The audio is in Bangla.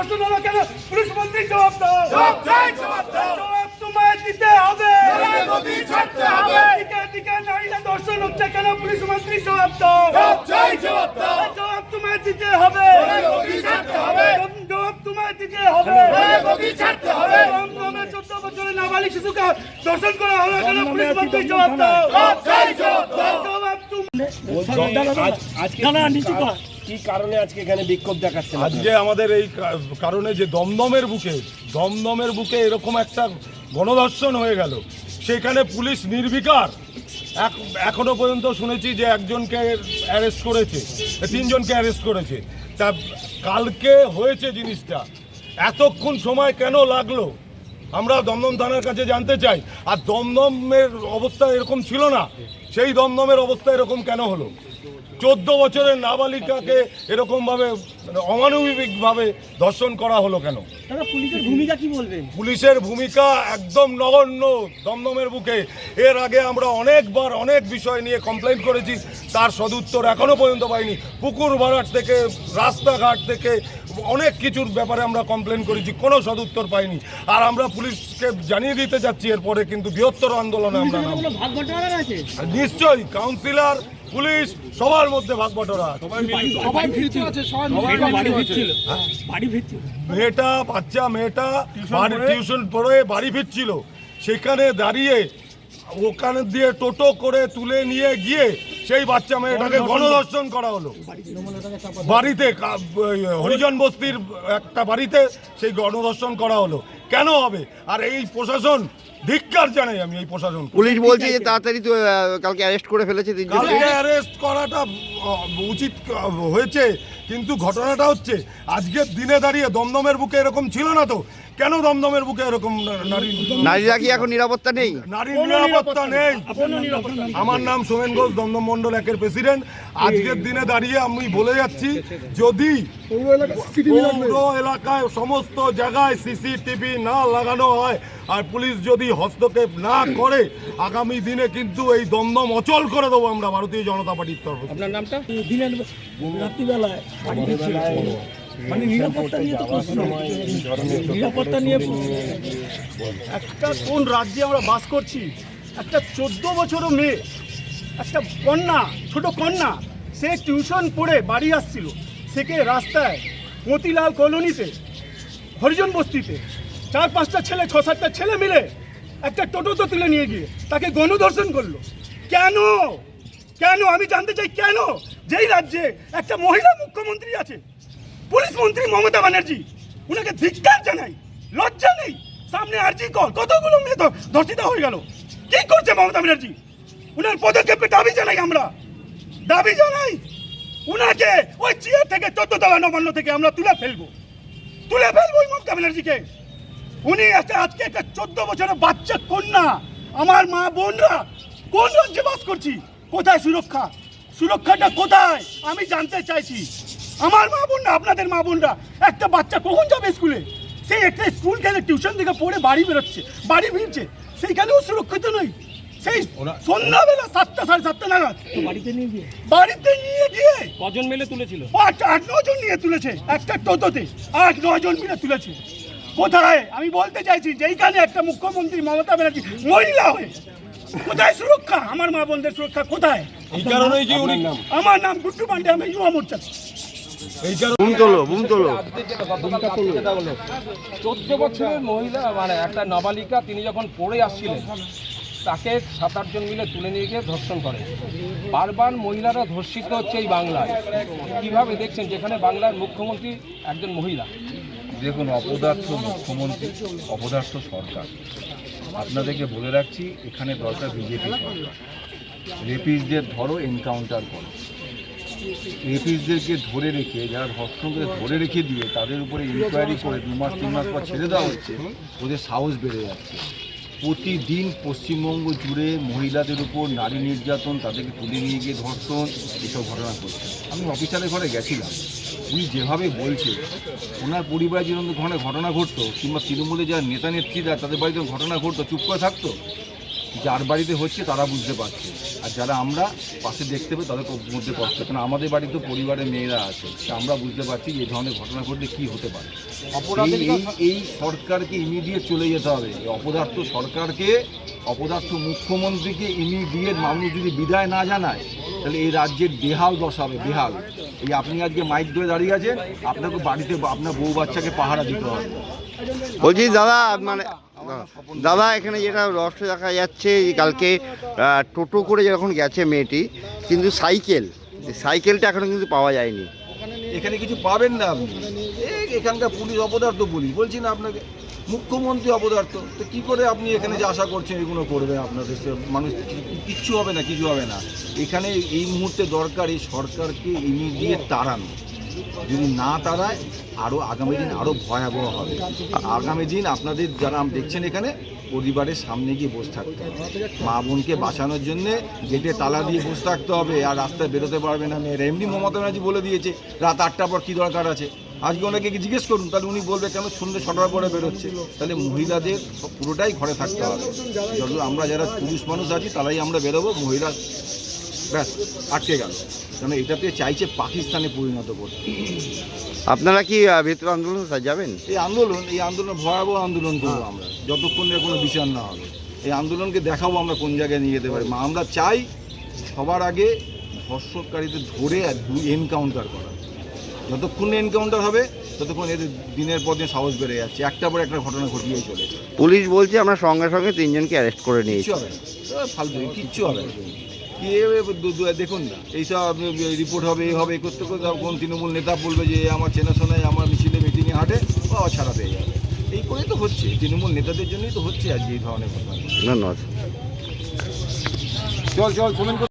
দর্শন হলো কেন? পুলিশ মন্ত্রী জবাব দাও। জবাব দাও। জবাব তোমায় দিতে হবে। নদী ছাড়তে হবে। নারীরা দর্শন হচ্ছে কেন? পুলিশ মন্ত্রী জবাব দাও। জবাব দাও। জবাব তোমায় দিতে হবে। ছাড়তে হবে। জবাব তোমায় দিতে হবে। ছাড়তে হবে। চোদ্দ বছরের নাবালিক শিশুকে দর্শন করা হলো কেন? পুলিশ মন্ত্রী জবাব দাও। জবাব চাই, জবাব দাও। জবাব তুমি আজ- আজকে কি কারণে আজকে এখানে বিক্ষোভ দেখাচ্ছেন আজকে আমাদের এই কারণে যে দমদমের বুকে দমদমের বুকে এরকম একটা গণধর্ষণ হয়ে গেল। সেখানে পুলিশ নির্বিকার এখনও পর্যন্ত শুনেছি যে একজনকে অ্যারেস্ট করেছে, তিনজনকে অ্যারেস্ট করেছে। তা কালকে হয়েছে জিনিসটা। এতক্ষণ সময় কেন লাগল? আমরা দমদম থানার কাছে জানতে চাই। আর দমদমের অবস্থা এরকম ছিল না। সেই দমদমের অবস্থা এরকম কেন হলো? চোদ্দ বছরের নাবালিকাকে এরকম ভাবে অমানবিক ভাবে ধর্ষণ করা হলো কেন? পুলিশের ভূমিকা কি বলবেন পুলিশের ভূমিকা একদম নগণ্য দমদমের বুকে। এর আগে আমরা অনেকবার অনেক বিষয় নিয়ে কমপ্লেন করেছি তার সদুত্তর এখনও পর্যন্ত পাইনি। পুকুর ভাড়াট থেকে রাস্তাঘাট থেকে অনেক কিছুর ব্যাপারে আমরা কমপ্লেন করেছি কোনো সদুত্তর পাইনি। আর আমরা পুলিশকে জানিয়ে দিতে যাচ্ছি এরপরে কিন্তু বৃহত্তর আন্দোলনে আমরা নিশ্চয়ই কাউন্সিলর পুলিশ সবার মধ্যে ভাগ বটরা ফিরছিল মেয়েটা বাচ্চা মেয়েটা বাড়ি টিউশন পড়ে বাড়ি ফিরছিল। সেখানে দাঁড়িয়ে ওখানে দিয়ে টোটো করে তুলে নিয়ে গিয়ে সেই বাচ্চা মেয়েটাকে গণধর্ষণ করা হলো। বাড়িতে হরিজন বস্তির একটা বাড়িতে সেই গণধর্ষণ করা হলো। কেন হবে? আর এই প্রশাসন ধিক্কার জানাই আমি এই প্রশাসন পুলিশ বলছে যে তাড়াতাড়ি তো কালকে অ্যারেস্ট করে ফেলেছে কালকে অ্যারেস্ট করাটা উচিত হয়েছে কিন্তু ঘটনাটা হচ্ছে আজকের দিনে দাঁড়িয়ে দমদমের বুকে এরকম ছিল না তো। কেন দমদমের বুকে এরকম নারী নারীরা কি এখন নিরাপত্তা নেই? নারীর নিরাপত্তা নেই। আমার নাম সোমেন ঘোষ দমদম মন্ডল একের প্রেসিডেন্ট। আজকের দিনে দাঁড়িয়ে আমি বলে যাচ্ছি যদি পৌর এলাকায় সমস্ত জায়গায় সিসিটিভি না লাগানো হয় আর পুলিশ যদি হস্তক্ষেপ না করে আগামী দিনে কিন্তু এই দমদম অচল করে দেবো আমরা ভারতীয় জনতা পার্টির তরফ আপনার নামটা? দিনের রাত্রিবেলায় মানে নিরাপত্তা নিয়ে তো প্রশ্ন। নিরাপত্তা নিয়ে একটা কোন রাজ্যে আমরা বাস করছি? একটা চোদ্দ বছরও মেয়ে, একটা কন্যা, ছোট কন্যা, সে টিউশন পড়ে বাড়ি আসছিল। সেকে রাস্তায় মতিলাল কলোনিতে, হরিজন বস্তিতে, চার পাঁচটা ছেলে, ছ সাতটা ছেলে মিলে একটা টোটোতে তুলে নিয়ে গিয়ে তাকে গণধর্ষণ করল। কেন? কেন? আমি জানতে চাই কেন? যেই রাজ্যে একটা মহিলা মুখ্যমন্ত্রী আছে পুলিশ মন্ত্রী মমতা ব্যানার্জি, উনাকে ধিক্কার জানাই, লজ্জা নেই। সামনে আরজি কর, কতগুলো মেয়ে ধর্ষিত হয়ে গেল। কি করছে মমতা ব্যানার্জি? উনার পদক্ষেপে দাবি জানাই আমরা। দাবি জানাই, উনাকে ওই চেয়ার থেকে চোদ্দ তলা নবান্ন থেকে আমরা তুলে ফেলব। তুলে ফেলব ওই মমতা ব্যানার্জিকে। উনি একটা, আজকে একটা চোদ্দ বছরের বাচ্চা কন্যা। আমার মা, বোনরা, কোন রাজ্যে বাস করছি? কোথায় সুরক্ষা? সুরক্ষাটা কোথায়? আমি জানতে চাইছি। আমার মা বোনরা আপনাদের মা বোনরা। একটা বাচ্চা কখন যাবে স্কুলে? সেই একটা স্কুল থেকে টিউশন থেকে পড়ে বাড়ি বেরোচ্ছে বাড়ি ফিরছে সেইখানেও সুরক্ষিত নই। সেই সন্ধ্যাবেলা সাতটা সাড়ে সাতটা নাগাদ। বাড়িতে নিয়ে গিয়ে? বাড়িতে নিয়ে গিয়ে কজন মিলে তুলেছিল? আট আট নজন নিয়ে তুলেছে একটা টোটোতে। আট নজন মিলে তুলেছে। কোথায়? আমি বলতে চাইছি যেইখানে একটা মুখ্যমন্ত্রী মমতা ব্যানার্জি মহিলা হয়ে। কোথায় সুরক্ষা? আমার মা বোনদের সুরক্ষা কোথায়? এই কারণেই কি উনি আমার নাম গুড্ডু পান্ডে আমি যুব মোর্চা বুম তোলো বুম তোলো। চোদ্দ বছরের মহিলা মানে একটা নাবালিকা তিনি যখন পড়ে আসছিলেন তাকে সাত আটজন মিলে তুলে নিয়ে গিয়ে ধর্ষণ করে। বারবার মহিলারা ধর্ষিত হচ্ছে এই বাংলায়। কীভাবে দেখছেন? যেখানে বাংলার মুখ্যমন্ত্রী একজন মহিলা। দেখুন অপদার্থ মুখ্যমন্ত্রী অপদার্থ সরকার। আপনাদেরকে বলে রাখছি এখানে দরকার বিজেপি সরকার। রেপিসদের ধরো এনকাউন্টার করো। রেপিসদেরকে ধরে রেখে, যারা ধর্ষণকে ধরে রেখে দিয়ে তাদের উপরে ইনকোয়ারি করে দু মাস, তিন মাস পর ছেড়ে দেওয়া হচ্ছে, ওদের সাহস বেড়ে যাচ্ছে। প্রতিদিন পশ্চিমবঙ্গ জুড়ে মহিলাদের উপর নারী নির্যাতন, তাদেরকে তুলে নিয়ে গিয়ে ধর্ষণ, এসব ঘটনা ঘটছে। আমি অফিসারের ঘরে গেছিলাম। উনি যেভাবে বলছে, ওনার পরিবারে যেরকম ঘটনা ঘটতো, কিংবা তৃণমূলে যারা নেতা নেত্রীরা তাদের বাড়িতে ঘটনা ঘটতো, চুপ করে থাকতো যার বাড়িতে হচ্ছে তারা বুঝতে পারছে। আর যারা আমরা পাশে দেখতে পাই তাদের মধ্যে কষ্ট। কারণ আমাদের বাড়িতে পরিবারের মেয়েরা আছে আমরা বুঝতে পারছি এই ধরনের ঘটনা ঘটলে কী হতে পারে। অপরাধের এই- সরকারকে ইমিডিয়েট চলে যেতে হবে। এই অপদার্থ সরকারকে অপদার্থ মুখ্যমন্ত্রীকে ইমিডিয়েট মানুষ যদি বিদায় না জানায় তাহলে এই রাজ্যের বেহাল দশা হবে বেহাল। এই আপনি আজকে মাইক ধরে দাঁড়িয়ে আছেন আপনাকে বাড়িতে আপনার বউ বাচ্চাকে পাহারা দিতে হবে। বলছি দাদা মানে দাদা, এখানে যেটা রহস্য দেখা যাচ্ছে কালকে টোটো করে যখন গেছে মেয়েটি, কিন্তু সাইকেল সাইকেলটা এখনও কিন্তু পাওয়া যায়নি। এখানে কিছু পাবেন না আপনি। এখানকার পুলিশ অপদার্থ পুলিশ বলছি না আপনাকে, মুখ্যমন্ত্রী অপদার্থ, তো কী করে আপনি এখানে যে আশা করছেন এগুলো করবে আপনাদের? মানুষ কিচ্ছু হবে না, কিছু হবে না। এখানে এই মুহূর্তে দরকার এই সরকারকে ইমিডিয়েট তাড়ানো। যদি না তাড়ায় আরও আগামী দিন আরও ভয়াবহ হবে। আগামী দিন আপনাদের যারা দেখছেন এখানে, পরিবারের সামনে গিয়ে বসে থাকতে হবে। মা বোনকে বাঁচানোর জন্যে গেটে তালা দিয়ে বসে থাকতে হবে, আর রাস্তায় বেরোতে পারবে না মেয়েরা। এমনি মমতা ব্যানার্জি বলে দিয়েছে, রাত আটটার পর কী দরকার আছে? আজকে ওনাকে জিজ্ঞেস করুন, তাহলে উনি বলবে, কেন সন্ধ্যে ছটার পরে বেরোচ্ছে? তাহলে মহিলাদের পুরোটাই ঘরে থাকতে হবে। আমরা যারা পুরুষ মানুষ আছি, তারাই আমরা বেরোবো, মহিলা ব্যাস আটকে গেল। কারণ এটাতে চাইছে পাকিস্তানে পরিণত করতে। আপনারা কি ভেতর আন্দোলন যাবেন? এই আন্দোলন এই আন্দোলন ভয়াবহ আন্দোলন করব আমরা। যতক্ষণ না কোনো বিচার না হবে। এই আন্দোলনকে দেখাবো আমরা কোন জায়গায় নিয়ে যেতে পারি। আমরা চাই সবার আগে ধর্ষককারীদের ধরে এনকাউন্টার করা। যতক্ষণ এনকাউন্টার হবে ততক্ষণ এদের দিনের পর দিন সাহস বেড়ে যাচ্ছে। একটা পর একটা ঘটনা ঘটিয়েই চলেছে। পুলিশ বলছে আমরা সঙ্গে সঙ্গে তিনজনকে অ্যারেস্ট করে নিয়েছি। হবে না। ফালতু কিচ্ছু হবে দু- দেখুন না এইসব রিপোর্ট হবে এই হবে করতে করতে কোন তৃণমূল নেতা বলবে যে আমার চেনাশোনায় আমার মিছিলে মিটিংয়ে হাঁটে ও অছাড়া ছাড়া পেয়ে যাবে। এই করেই তো হচ্ছে তৃণমূল নেতাদের জন্যই তো হচ্ছে আজকে এই ধরনের ঘটনা। ধন্যবাদ চল চল কমেন্ট